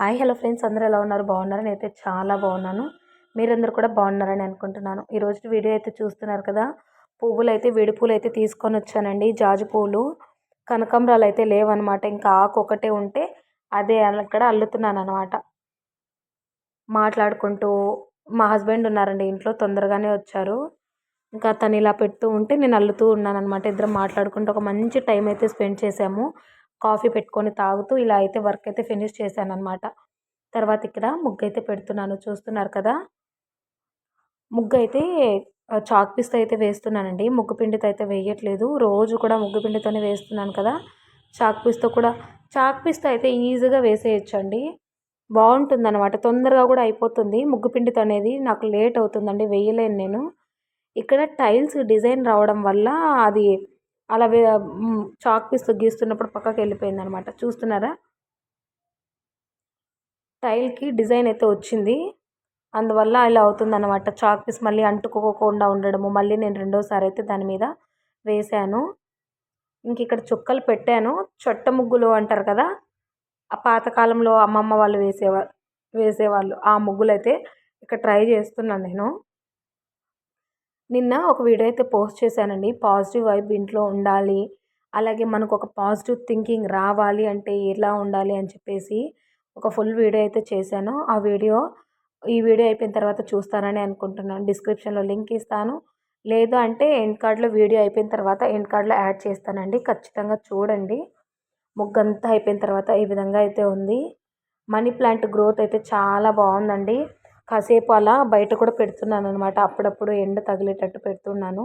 Hi hello friends. అందరూ ఎలా ఉన్నారు? బాగున్నారు? నేనైతే చాలా బాగున్నాను. మీరందరూ కూడా బాగున్నారని అనుకుంటున్నాను. ఈరోజు వీడియో అయితే చూస్తున్నారు కదా. పువ్వులు అయితే విడి పూలు అయితే తీసుకొని వచ్చానండి. జాజి పూలు కనకాంబరాలు అయితే లేవన్నమాట. ఇంకా ఆకు ఒకటే ఉంటే అదే అక్కడ అల్లుతున్నాను అనమాట మాట్లాడుకుంటూ మా హస్బెండ్ ఉన్నారండి ఇంట్లో తొందరగానే వచ్చారు. ఇంకా తను ఇలా పెడుతూ ఉంటే నేను అల్లుతూ ఉన్నాను అనమాట ఇద్దరం మాట్లాడుకుంటూ ఒక మంచి టైం అయితే స్పెండ్ చేసాము కాఫీ పెట్టుకొని తాగుతూ ఇలా అయితే వర్క్ అయితే ఫినిష్ చేశాను అనమాట తర్వాత ఇక్కడ ముగ్గు అయితే పెడుతున్నాను. చూస్తున్నారు కదా? ముగ్గు అయితే చాక్ పీస్తో అయితే వేస్తున్నానండి. ముగ్గు పిండితో అయితే వేయట్లేదు. రోజు కూడా ముగ్గు పిండితోనే వేస్తున్నాను కదా? చాక్ పీస్తో కూడా. చాక్ పీస్తో అయితే ఈజీగా వేసేయచ్చు అండి బాగుంటుంది అనమాట తొందరగా కూడా అయిపోతుంది. ముగ్గు పిండితో అనేది నాకు లేట్ అవుతుందండి. వేయలేను నేను. ఇక్కడ టైల్స్ డిజైన్ రావడం వల్ల అది అలా చాక్ పీస్ గీస్తున్నప్పుడు పక్కకి వెళ్ళిపోయింది అనమాట చూస్తున్నారా? టైల్కి డిజైన్ అయితే వచ్చింది. అందువల్ల ఇలా అవుతుందన్నమాట చాక్ పీస్ మళ్ళీ అంటుకోకుండా ఉండడము. మళ్ళీ నేను రెండోసారి అయితే దాని మీద వేశాను. ఇంక ఇక్కడ చుక్కలు పెట్టాను. చొట్ట ముగ్గులు అంటారు కదా? ఆ పాతకాలంలో అమ్మమ్మ వాళ్ళు వేసేవారు వేసేవాళ్ళు. ఆ ముగ్గులు అయితే ఇక్కడ ట్రై చేస్తున్నాను నేను. నిన్న ఒక వీడియో అయితే పోస్ట్ చేశానండి. పాజిటివ్ వైబ్ ఇంట్లో ఉండాలి అలాగే మనకు ఒక పాజిటివ్ థింకింగ్ రావాలి అంటే ఎలా ఉండాలి అని చెప్పేసి ఒక ఫుల్ వీడియో అయితే చేశాను. ఆ వీడియో ఈ వీడియో అయిపోయిన తర్వాత చూస్తానని అనుకుంటున్నాను. డిస్క్రిప్షన్లో లింక్ ఇస్తాను. లేదు అంటే ఎండ్ కార్డ్లో వీడియో అయిపోయిన తర్వాత ఎండ్ కార్డ్లో యాడ్ చేస్తానండి. ఖచ్చితంగా చూడండి. ముగ్గంతా అయిపోయిన తర్వాత ఈ విధంగా అయితే ఉంది. మనీ ప్లాంట్ గ్రోత్ అయితే చాలా బాగుందండి. కాసేపు అలా బయట కూడా పెడుతున్నాను అనమాట అప్పుడప్పుడు ఎండ తగిలేటట్టు పెడుతున్నాను.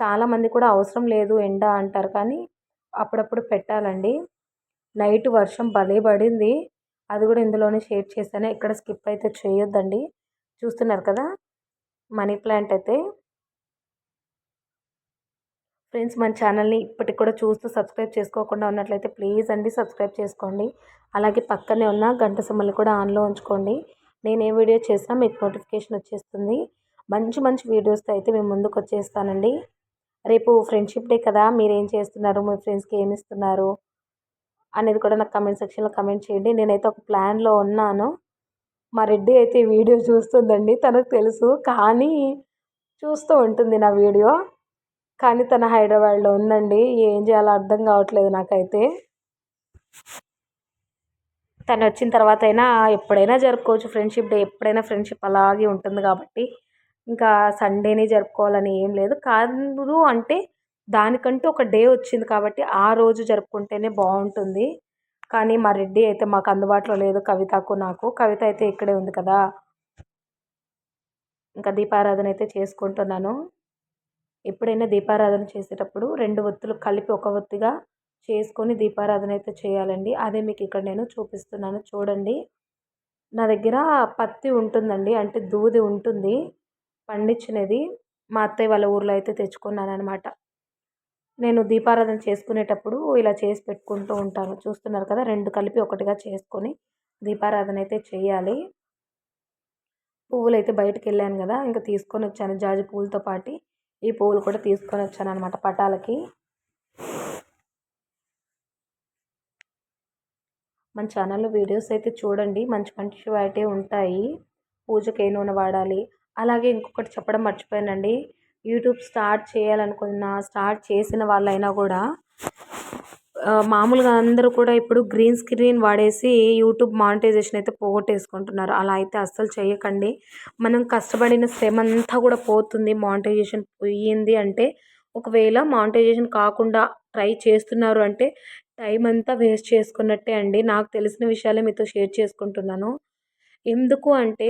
చాలామంది కూడా అవసరం లేదు ఎండ అంటారు కానీ అప్పుడప్పుడు పెట్టాలండి. నైట్ వర్షం భలే పడింది. అది కూడా ఇందులోనే షేర్ చేశాను. ఇక్కడ స్కిప్ అయితే చేయొద్దండి. చూస్తున్నారు కదా? మనీ ప్లాంట్ అయితే. ఫ్రెండ్స్ మన ఛానల్ని ఇప్పటికి కూడా చూస్తూ సబ్స్క్రైబ్ చేసుకోకుండా ఉన్నట్లయితే ప్లీజ్ అండి సబ్స్క్రైబ్ చేసుకోండి. అలాగే పక్కనే ఉన్న గంట సమ్మల్ని కూడా ఆన్లో ఉంచుకోండి. నేను ఏ వీడియో చేసినా మీకు నోటిఫికేషన్ వచ్చేస్తుంది. మంచి మంచి వీడియోస్తో అయితే మేము ముందుకు వచ్చేస్తానండి. రేపు ఫ్రెండ్షిప్ డే కదా మీరు ఏం చేస్తున్నారు మీ ఫ్రెండ్స్కి ఏమి ఇస్తున్నారు అనేది కూడా నాకు కమెంట్ సెక్షన్లో కమెంట్ చేయండి. నేనైతే ఒక ప్లాన్లో ఉన్నాను. మా రెడ్డి అయితే వీడియో చూస్తుందండి తనకు తెలుసు. కానీ చూస్తూ ఉంటుంది నా వీడియో. కానీ తన హైదరాబాద్లో ఉందండి ఏం చేయాలో అర్థం కావట్లేదు నాకైతే. తను వచ్చిన తర్వాత అయినా ఎప్పుడైనా జరుపుకోవచ్చు. ఫ్రెండ్షిప్ డే ఎప్పుడైనా ఫ్రెండ్షిప్ అలాగే ఉంటుంది కాబట్టి ఇంకా సండేనే జరుపుకోవాలని ఏం లేదు. కాదు అంటే దానికంటూ ఒక డే వచ్చింది కాబట్టి ఆ రోజు జరుపుకుంటేనే బాగుంటుంది. కానీ మా రెడ్డి అయితే మాకు అందుబాటులో లేదు. కవితకు నాకు. కవిత అయితే ఇక్కడే ఉంది కదా. ఇంకా దీపారాధన అయితే చేసుకుంటున్నాను. ఎప్పుడైనా దీపారాధన చేసేటప్పుడు రెండు ఒత్తులు కలిపి ఒక ఒత్తిగా చేసుకొని దీపారాధన అయితే చేయాలండి. అదే మీకు ఇక్కడ నేను చూపిస్తున్నాను. చూడండి. నా దగ్గర పత్తి ఉంటుందండి. అంటే దూది ఉంటుంది. పండించినది మా అత్తయ్య వాళ్ళ ఊర్లో అయితే తెచ్చుకున్నాను అనమాట నేను దీపారాధన చేసుకునేటప్పుడు ఇలా చేసి పెట్టుకుంటూ ఉంటాను. చూస్తున్నారు కదా? రెండు కలిపి ఒకటిగా చేసుకొని దీపారాధన అయితే చేయాలి. పువ్వులు అయితే బయటకు వెళ్ళాను కదా? ఇంకా తీసుకొని వచ్చాను. జాజి పువ్వులతో పాటు ఈ పువ్వులు కూడా తీసుకొని వచ్చాను అనమాట పటాలకి. మన ఛానల్లో వీడియోస్ అయితే చూడండి. మంచి మంచి అయితే ఉంటాయి. పూజకి ఏ నూనె వాడాలి. అలాగే ఇంకొకటి చెప్పడం మర్చిపోయానండి. యూట్యూబ్ స్టార్ట్ చేయాలనుకున్న స్టార్ట్ చేసిన వాళ్ళైనా కూడా మామూలుగా అందరూ కూడా ఇప్పుడు గ్రీన్ స్క్రీన్ వాడేసి యూట్యూబ్ మానిటైజేషన్ అయితే పోగొట్టేసుకుంటున్నారు. అలా అయితే అస్సలు చేయకండి. మనం కష్టపడిన శ్రమ అంతా కూడా పోతుంది. మానిటైజేషన్ పోయింది అంటే ఒకవేళ మానిటైజేషన్ కాకుండా ట్రై చేస్తున్నారు అంటే టైం అంతా వేస్ట్ చేసుకున్నట్టే అండి. నాకు తెలిసిన విషయాలే మీతో షేర్ చేసుకుంటున్నాను. ఎందుకు అంటే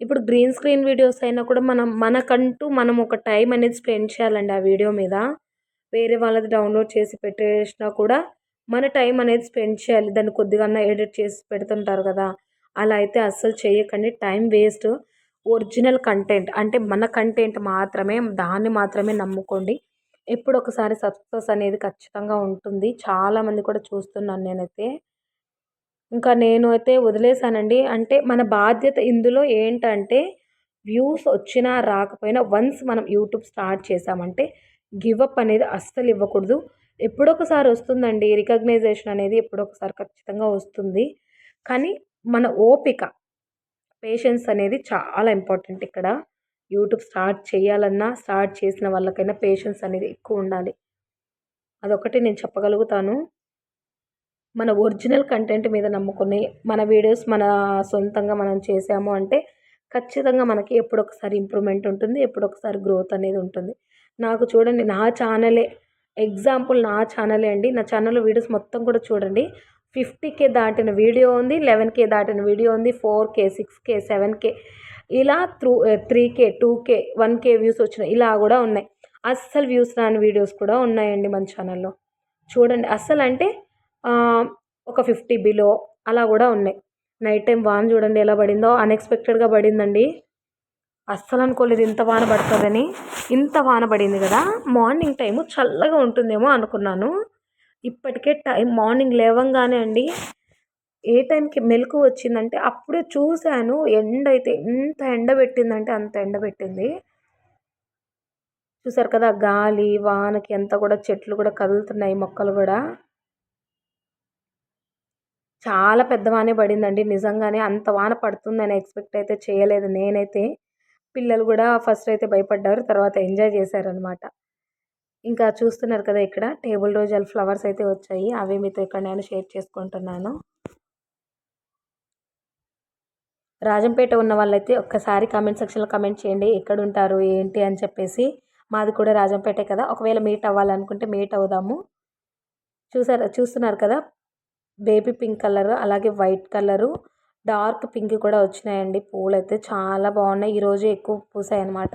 ఇప్పుడు గ్రీన్ స్క్రీన్ వీడియోస్ అయినా కూడా మనం మనకంటూ మనం ఒక టైం అనేది స్పెండ్ చేయాలండి ఆ వీడియో మీద. వేరే వాళ్ళది డౌన్లోడ్ చేసి పెట్టేసినా కూడా మన టైం అనేది స్పెండ్ చేయాలి. దాన్ని కొద్దిగా ఎడిట్ చేసి పెడుతుంటారు కదా. అలా అయితే అస్సలు చేయకండి. Time waste. ఒరిజినల్ కంటెంట్ అంటే మన కంటెంట్ మాత్రమే దాన్ని మాత్రమే నమ్ముకోండి. ఎప్పుడు ఒకసారి సక్సెస్ అనేది ఖచ్చితంగా ఉంటుంది. చాలామంది కూడా చూస్తున్నాను నేనైతే. ఇంకా నేను అయితే వదిలేసానండి. అంటే మన బాధ్యత ఇందులో ఏంటంటే వ్యూస్ వచ్చినా రాకపోయినా వన్స్ మనం యూట్యూబ్ స్టార్ట్ చేసామంటే గివప్ అనేది అస్సలు ఇవ్వకూడదు. ఎప్పుడొకసారి వస్తుందండి రికగ్నైజేషన్ అనేది ఎప్పుడొకసారి ఖచ్చితంగా వస్తుంది. కానీ మన ఓపిక పేషెన్స్ అనేది చాలా ఇంపార్టెంట్ ఇక్కడ. యూట్యూబ్ స్టార్ట్ చేయాలన్నా స్టార్ట్ చేసిన వాళ్ళకైనా పేషెన్స్ అనేది ఎక్కువ ఉండాలి. అదొకటి నేను చెప్పగలుగుతాను. మన ఒరిజినల్ కంటెంట్ మీద నమ్ముకుని మన వీడియోస్ మన సొంతంగా మనం చేసాము అంటే ఖచ్చితంగా మనకి ఎప్పుడొకసారి ఇంప్రూవ్మెంట్ ఉంటుంది ఎప్పుడొకసారి గ్రోత్ అనేది ఉంటుంది. నాకు చూడండి నా ఛానలే ఎగ్జాంపుల్ నా ఛానలే అండి. నా ఛానల్లో వీడియోస్ మొత్తం కూడా చూడండి. ఫిఫ్టీ కే దాటిన వీడియో ఉంది లెవెన్ కే దాటిన వీడియో ఉంది four K six K seven K ఇలా through three K two K one K views వచ్చినాయి. ఇలా కూడా ఉన్నాయి. అస్సలు వ్యూస్ రాని వీడియోస్ కూడా ఉన్నాయండి మన ఛానల్లో. చూడండి అస్సలు అంటే ఒక ఫిఫ్టీ బిలో అలా కూడా ఉన్నాయి. నైట్ టైం వాన చూడండి ఎలా పడిందో. అన్ఎక్స్పెక్టెడ్గా పడిందండి. అస్సలు అనుకోలేదు ఇంత వాన పడుతుందని. ఇంత వాన పడింది కదా. మార్నింగ్ టైము చల్లగా ఉంటుందేమో అనుకున్నాను. ఇప్పటికే టైం మార్నింగ్ లేవంగానే అండి ఏ టైంకి మెలకు వచ్చిందంటే అప్పుడే చూశాను ఎండ అయితే ఎంత ఎండ పెట్టిందంటే అంత ఎండ పెట్టింది. చూసారు కదా గాలి వానకి ఎంత కూడా చెట్లు కూడా కదులుతున్నాయి మొక్కలు కూడా. చాలా పెద్ద వానే పడిందండి నిజంగానే అంత వాన పడుతుందని ఎక్స్పెక్ట్ అయితే చేయలేదు నేనైతే. పిల్లలు కూడా ఫస్ట్ అయితే భయపడ్డారు తర్వాత ఎంజాయ్ చేశారనమాట ఇంకా చూస్తున్నారు కదా ఇక్కడ టేబుల్ రోజాలు ఫ్లవర్స్ అయితే వచ్చాయి అవి మీతో ఇక్కడ నేను షేర్ చేసుకుంటున్నాను. రాజంపేట ఉన్న వాళ్ళైతే ఒక్కసారి కామెంట్ సెక్షన్లో కామెంట్ చేయండి. ఎక్కడ ఉంటారు ఏంటి? అని చెప్పేసి మాది కూడా రాజంపేటే కదా. ఒకవేళ మీట్ అవ్వాలనుకుంటే మీట్ అవుదాము. చూసారు చూస్తున్నారు కదా? బేబీ పింక్ కలర్ అలాగే వైట్ కలరు డార్క్ పింక్ కూడా వచ్చినాయండి. పూలు అయితే చాలా బాగున్నాయి. ఈరోజు ఎక్కువ పూసాయి అనమాట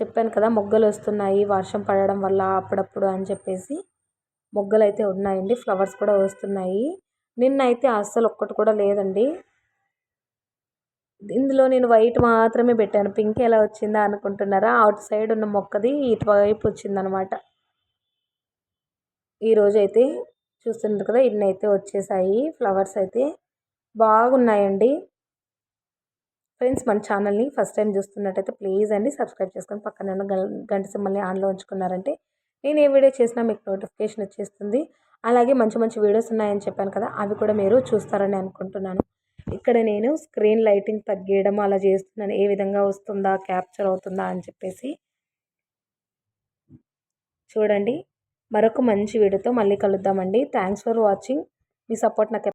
చెప్పాను కదా మొగ్గలు వస్తున్నాయి. వర్షం పడడం వల్ల అప్పుడప్పుడు అని చెప్పేసి మొగ్గలు అయితే ఉన్నాయండి. ఫ్లవర్స్ కూడా వస్తున్నాయి. నిన్న అయితే అస్సలు ఒక్కటి కూడా లేదండి. ఇందులో నేను వైట్ మాత్రమే పెట్టాను. పింక్ ఎలా వచ్చిందా అనుకుంటున్నారా? అవుట్ సైడ్ ఉన్న మొక్కది ఇటువైపు వచ్చిందనమాట. ఈరోజు అయితే చూస్తున్నారు కదా ఇన్ని అయితే వచ్చేసాయి. ఫ్లవర్స్ అయితే బాగున్నాయండి. ఫ్రెండ్స్ మన ఛానల్ని ఫస్ట్ టైం చూస్తున్నట్టయితే ప్లీజ్ అండి సబ్స్క్రైబ్ చేసుకొని పక్కన ఉన్న గంట సింబల్ని ఆన్లో ఉంచుకున్నారంటే నేను ఏ వీడియో చేసినా మీకు నోటిఫికేషన్ వచ్చేస్తుంది. అలాగే మంచి మంచి వీడియోస్ ఉన్నాయని చెప్పాను కదా అవి కూడా మీరు చూస్తారని అనుకుంటున్నాను. ఇక్కడ నేను స్క్రీన్ లైటింగ్ తగ్గేయడం అలా చేస్తున్నాను. ఏ విధంగా వస్తుందా క్యాప్చర్ అవుతుందా అని చెప్పేసి. చూడండి. మరొక మంచి వీడియోతో మళ్ళీ కలుద్దామండి. థ్యాంక్స్ ఫర్ వాచింగ్ మీ సపోర్ట్ నాకు